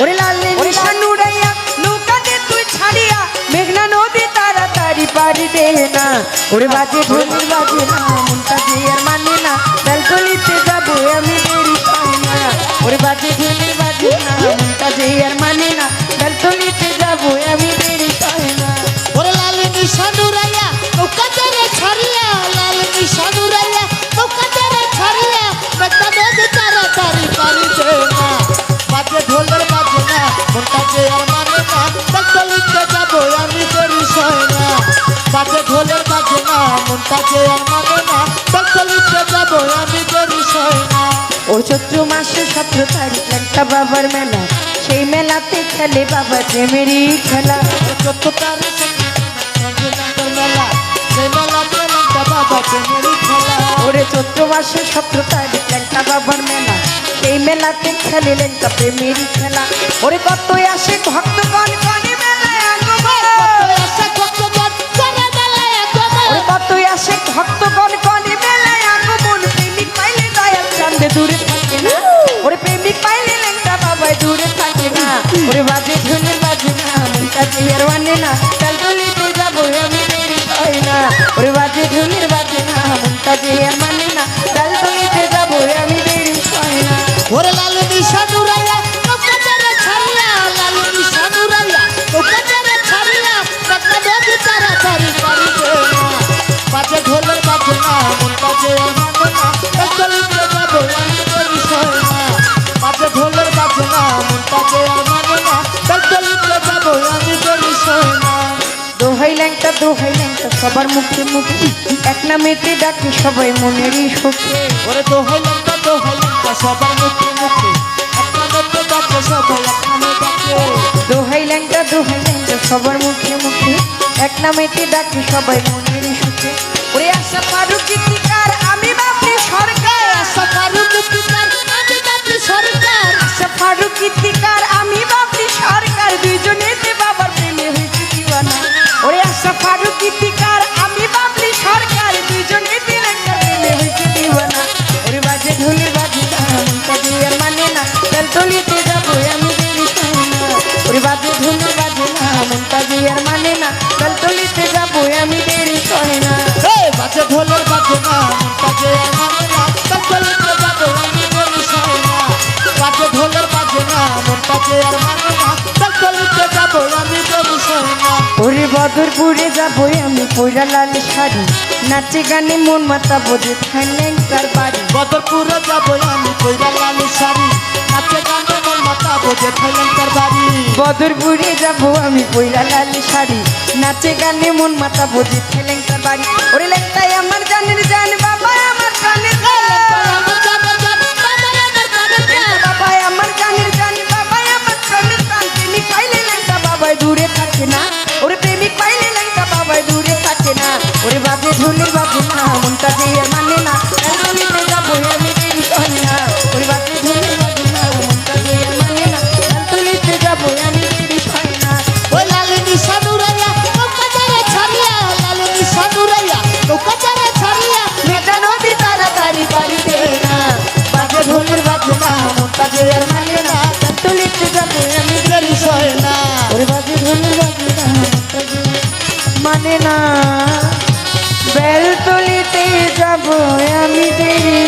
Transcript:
ওরে লাল নিশান উড়াইয়া নৌকাতে তুই ছাড়িয়া মেঘনা নদী তাড়াতাড়ি পারি দে না। ওরে বাজে ঢোলের বাজে না মনটা দিয়ে মানে না। বেলতলিতে যাব আমি দেরি পাই না। ওরে বাজে ঢোলের বাজে না মনটা দিয়ে আর না মনটা যে আর মানে না বেলতলিতে যাব আমি সয় না ও চৈত্র মাসে সতেরো তারিখ একটা বাবার মেলা। সেই মেলাতে খেলে বাবা প্রেমেরই খেলা। চোদ্দ তারিখে রবীন্দ্রনাথের মেলা। সেই মেলাতে বাবা প্রেমেরই খেলা। ওরে চৈত্র মাসে সতেরো তারিখ একটা বাবার মেলা। সেই মেলাতে প্রেমেরই খেলা। ওরে কত আসে ভক্তগণ ভক্তগণ কনে মেলায় আগমন, প্রেমিক পাইলে দয়াল চান্দে দূরে থাকে না। ওরে প্রেমিক পাইলে লেঙ্কা বাবাই দূরে থাকে না। ওরে বাজে ঝুলে বাজে না, মনটা জিয়ার মানে না। কাল গলিতে যাব, আমি দেরি হয় না। ওরে বাজে ঝুলের বাজে না, মনটা জিয়ার দোহাই ল্যাংটা দোহাই ল্যাংটা সবার মুখে মুখে। এক নামেতে ডাকে সবাই মনেরই সুখে। ওরে দোহাইলাম তো দোহাইলাম তো সবার মুখে মুখে। আপনাদের তো ডাকে সবাই আপনাদের ডাকে। দোহাই ল্যাংটা দোহাই ল্যাংটা সবার মুখে মুখে। এক নামেতে ডাকে সবাই মনেরই সুখে। আর মানে না তলতে যাব আমি বলি সয় না ওরে বদরপুরে যাব আমি পয়রা লাল শাড়ি। নাচে গানে মন মাতা বোঝে থাইল্যান্ডার বাড়ি। বদরপুরে যাব আমি কইরা লাল শাড়ি। নাচে গানে মন মাতা বোঝে থাইল্যান্ডের বাড়ি। বদরপুরে যাব আমি পয়রা লাল শাড়ি। নাচে গানে মন মাতা বোঝে থাইল্যান্ডার বাড়ি। ওরে লেংটাই আমার জানের জান বাবা। না। বেল তুলিতে যাব আমি দেরি